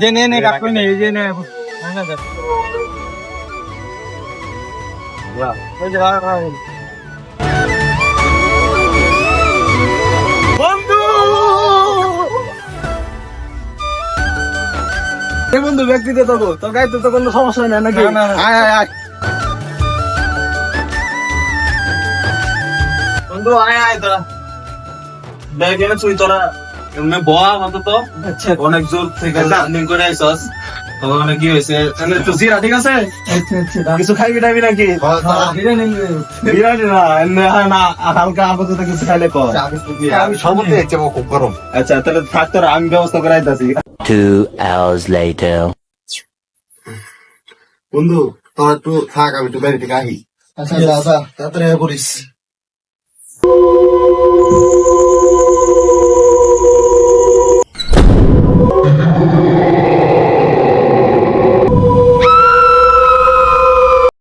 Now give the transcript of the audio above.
যে নে নে কাকু নে এই যে নে না না ওই যে আর আর বন্ধু! ব্যক্তিতে তো তোর গাড়িতে তো কোনো সমস্যা নেই নাকি। আয় আয় আয়। বন্ধু আয় আয় তোরা। ব্যাগ এনে তুই তোরা। এমনি বয়া আচ্ছা। অনেক জোর থেকে রানিং করে আইসস তো কি হয়েছে তো জিরা ঠিক আছে? আচ্ছা আচ্ছা কিছু খাইবি টাইবি নাকি ধীরে না না হালকা আপাতত কিছু খাইলে কর আমি সমুদ্রে খুব গরম আচ্ছা তাহলে থাক তোরা আমি ব্যবস্থা করে আইতাছি Two hours later. বন্ধু তোর একটু থাক আমি একটু বাড়ি থেকে আহি। আচ্ছা যা তাড়াতাড়ি করিস